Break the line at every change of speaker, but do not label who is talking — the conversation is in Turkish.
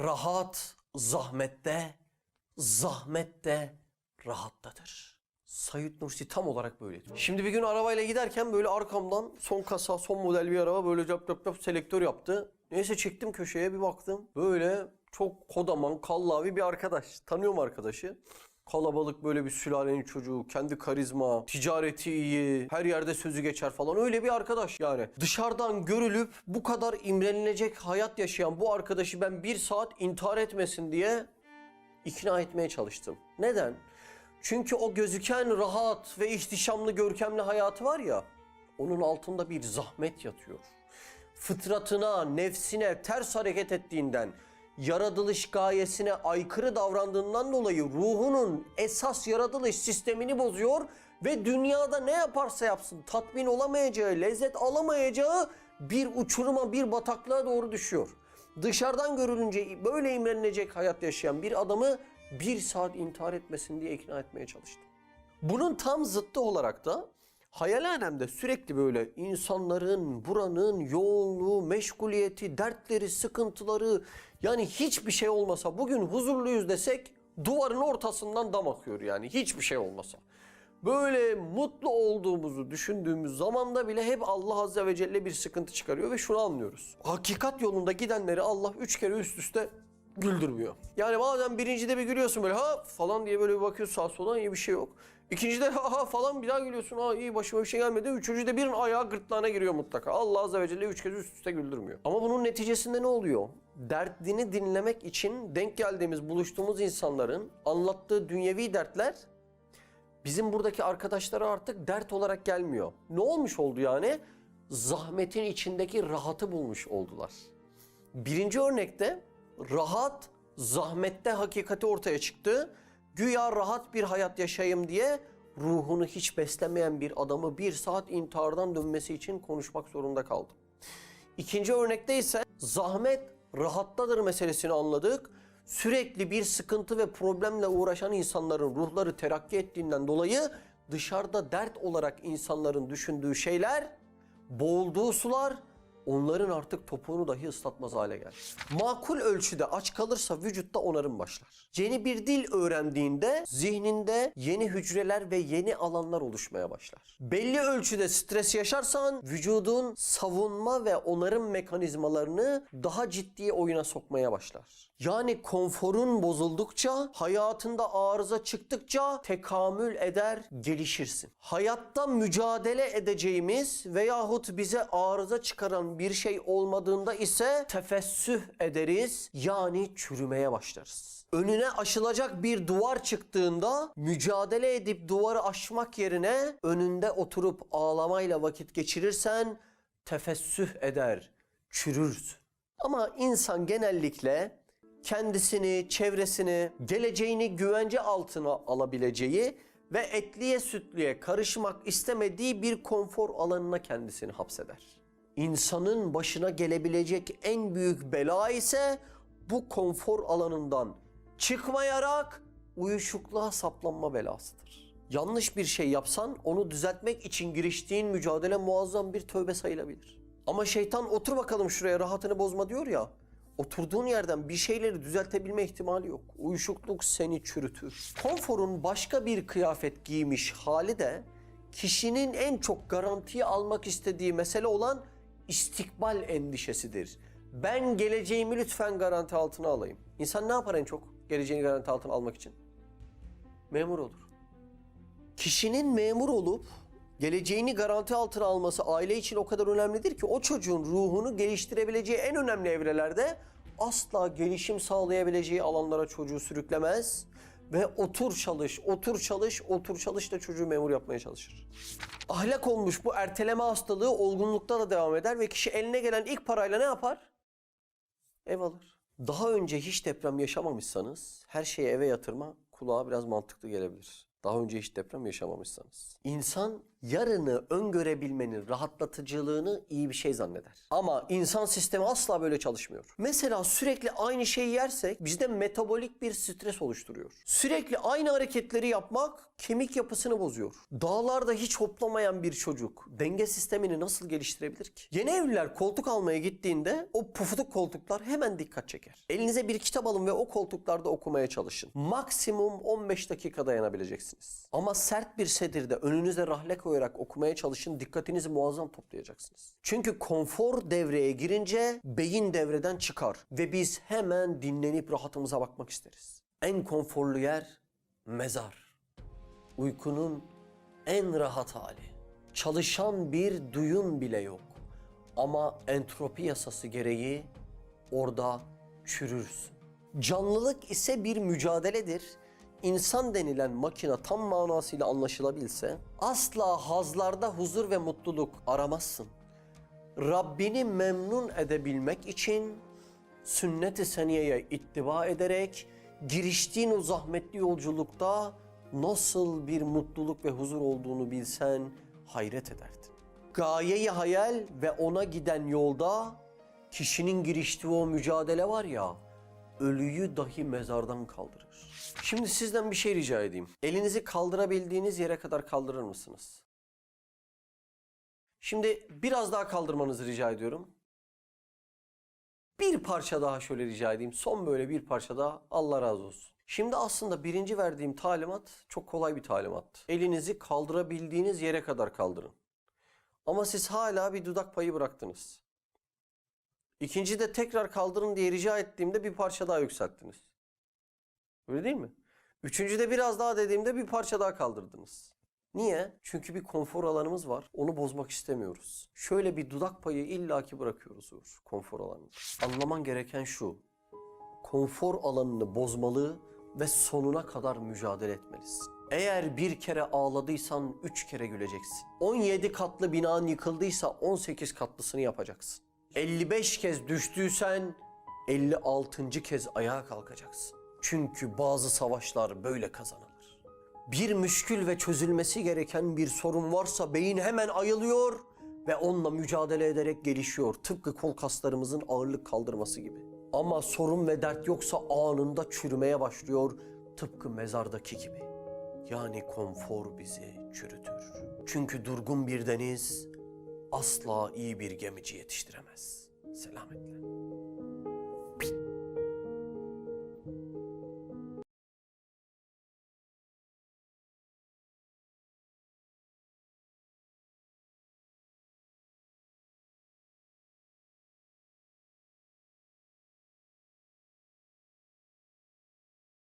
Rahat zahmette, zahmet de rahattadır. Said Nursi tam olarak böyledir. Şimdi bir gün arabayla giderken böyle arkamdan son kasa, son model bir araba böyle cap cap cap selektör yaptı. Neyse çektim köşeye bir baktım. Böyle çok kodaman, kallavi bir arkadaş. Tanıyorum arkadaşı. Kalabalık böyle bir sülalenin çocuğu, kendi karizma, ticareti iyi, her yerde sözü geçer falan öyle bir arkadaş yani. Dışarıdan görülüp bu kadar imrenilecek hayat yaşayan bu arkadaşı ben bir saat intihar etmesin diye ikna etmeye çalıştım. Neden? Çünkü o gözüken rahat ve ihtişamlı, görkemli hayatı var ya, onun altında bir zahmet yatıyor. Fıtratına, nefsine ters hareket ettiğinden, yaratılış gayesine aykırı davrandığından dolayı ruhunun esas yaratılış sistemini bozuyor ve dünyada ne yaparsa yapsın tatmin olamayacağı, lezzet alamayacağı bir uçuruma, bir bataklığa doğru düşüyor. Dışarıdan görülünce böyle imrenilecek hayat yaşayan bir adamı bir saat intihar etmesin diye ikna etmeye çalıştım. Bunun tam zıttı olarak da hayalhanemde sürekli böyle insanların buranın yoğunluğu, meşguliyeti, dertleri, sıkıntıları yani hiçbir şey olmasa bugün huzurluyuz desek duvarın ortasından dam akıyor yani hiçbir şey olmasa. Böyle mutlu olduğumuzu düşündüğümüz zamanda bile hep Allah Azze ve Celle bir sıkıntı çıkarıyor ve şunu anlıyoruz. Hakikat yolunda gidenleri Allah üç kere üst üste güldürmüyor. Yani bazen birincide bir gülüyorsun böyle ha falan diye böyle bir bakıyorsun sağa sola iyi bir şey yok. İkincide ha ha falan bir daha gülüyorsun ha iyi başıma bir şey gelmedi. Üçüncüde birinin ayağı gırtlağına giriyor mutlaka. Allah Azze ve Celle üç kez üst üste güldürmüyor. Ama bunun neticesinde ne oluyor? Derdini dinlemek için denk geldiğimiz, buluştuğumuz insanların anlattığı dünyevi dertler bizim buradaki arkadaşlara artık dert olarak gelmiyor. Ne olmuş oldu yani? Zahmetin içindeki rahatı bulmuş oldular. Birinci örnekte rahat zahmette hakikati ortaya çıktı. Güya rahat bir hayat yaşayayım diye ruhunu hiç beslemeyen bir adamı bir saat intihardan dönmesi için konuşmak zorunda kaldım. İkinci örnekte ise zahmet rahattadır meselesini anladık. Sürekli bir sıkıntı ve problemle uğraşan insanların ruhları terakki ettiğinden dolayı dışarıda dert olarak insanların düşündüğü şeyler, boğulduğu sular onların artık topuğunu dahi ıslatmaz hale geldi. Makul ölçüde aç kalırsa vücutta onarım başlar. Yeni bir dil öğrendiğinde zihninde yeni hücreler ve yeni alanlar oluşmaya başlar. Belli ölçüde stres yaşarsan vücudun savunma ve onarım mekanizmalarını daha ciddi oyuna sokmaya başlar. Yani konforun bozuldukça, hayatında arıza çıktıkça tekamül eder, gelişirsin. Hayatta mücadele edeceğimiz veyahut bize arıza çıkaran bir şey olmadığında ise tefessüh ederiz yani çürümeye başlarız. Önüne aşılacak bir duvar çıktığında mücadele edip duvarı aşmak yerine önünde oturup ağlamayla vakit geçirirsen tefessüh eder, çürürsün. Ama insan genellikle kendisini, çevresini, geleceğini güvence altına alabileceği ve etliye sütlüye karışmak istemediği bir konfor alanına kendisini hapseder. İnsanın başına gelebilecek en büyük bela ise bu konfor alanından çıkmayarak uyuşukluğa saplanma belasıdır. Yanlış bir şey yapsan onu düzeltmek için giriştiğin mücadele muazzam bir tövbe sayılabilir. Ama şeytan otur bakalım şuraya rahatını bozma diyor ya. Oturduğun yerden bir şeyleri düzeltebilme ihtimali yok. Uyuşukluk seni çürütür. Konforun başka bir kıyafet giymiş hali de kişinin en çok garantiye almak istediği mesele olan istikbal endişesidir. Ben geleceğimi lütfen garanti altına alayım. İnsan ne yapar en çok geleceğini garanti altına almak için? Memur olur. Kişinin memur olup geleceğini garanti altına alması aile için o kadar önemlidir ki o çocuğun ruhunu geliştirebileceği en önemli evrelerde asla gelişim sağlayabileceği alanlara çocuğu sürüklemez ve otur çalış, otur çalış, otur çalış da çocuğu memur yapmaya çalışır. Ahlak olmuş bu erteleme hastalığı olgunlukta da devam eder ve kişi eline gelen ilk parayla ne yapar? Ev alır. Daha önce hiç deprem yaşamamışsanız her şeyi eve yatırma kulağa biraz mantıklı gelebilir. Daha önce hiç deprem yaşamamışsanız. İnsan yarını öngörebilmenin rahatlatıcılığını iyi bir şey zanneder. Ama insan sistemi asla böyle çalışmıyor. Mesela sürekli aynı şeyi yersek bizde metabolik bir stres oluşturuyor. Sürekli aynı hareketleri yapmak kemik yapısını bozuyor. Dağlarda hiç hoplamayan bir çocuk denge sistemini nasıl geliştirebilir ki? Yeni evliler koltuk almaya gittiğinde o pufuduk koltuklar hemen dikkat çeker. Elinize bir kitap alın ve o koltuklarda okumaya çalışın. Maksimum 15 dakika dayanabileceksiniz. Ama sert bir sedirde önünüze rahle koyarak okumaya çalışın. Dikkatinizi muazzam toplayacaksınız. Çünkü konfor devreye girince beyin devreden çıkar ve biz hemen dinlenip rahatımıza bakmak isteriz. En konforlu yer mezar. Uykunun en rahat hali. Çalışan bir duyun bile yok. Ama entropi yasası gereği orada çürürsün. Canlılık ise bir mücadeledir. İnsan denilen makine tam manasıyla anlaşılabilse asla hazlarda huzur ve mutluluk aramazsın. Rabbini memnun edebilmek için sünnet-i seniyeye ittiba ederek giriştiğin o zahmetli yolculukta nasıl bir mutluluk ve huzur olduğunu bilsen hayret ederdin. Gayeyi hayal ve ona giden yolda kişinin giriştiği o mücadele var ya ölüyü dahi mezardan kaldırır. Şimdi sizden bir şey rica edeyim. Elinizi kaldırabildiğiniz yere kadar kaldırır mısınız? Şimdi biraz daha kaldırmanızı rica ediyorum. Bir parça daha şöyle rica edeyim. Son böyle bir parça daha. Allah razı olsun. Şimdi aslında birinci verdiğim talimat çok kolay bir talimat. Elinizi kaldırabildiğiniz yere kadar kaldırın. Ama siz hala bir dudak payı bıraktınız. İkinci de tekrar kaldırın diye rica ettiğimde bir parça daha yükselttiniz. Öyle değil mi? Üçüncü de biraz daha dediğimde bir parça daha kaldırdınız. Niye? Çünkü bir konfor alanımız var. Onu bozmak istemiyoruz. Şöyle bir dudak payı illaki bırakıyoruz Uğur, konfor alanını. Anlaman gereken şu. Konfor alanını bozmalı ve sonuna kadar mücadele etmelisin. Eğer bir kere ağladıysan üç kere güleceksin. 17 katlı binan yıkıldıysa 18 katlısını yapacaksın. 55 kez düştüysen 56. kez ayağa kalkacaksın. Çünkü bazı savaşlar böyle kazanılır. Bir müşkül ve çözülmesi gereken bir sorun varsa beyin hemen ayılıyor ve onunla mücadele ederek gelişiyor. Tıpkı kol kaslarımızın ağırlık kaldırması gibi. Ama sorun ve dert yoksa anında çürümeye başlıyor tıpkı mezardaki gibi. Yani konfor bizi çürütür. Çünkü durgun bir deniz asla iyi bir gemici yetiştiremez. Selametle.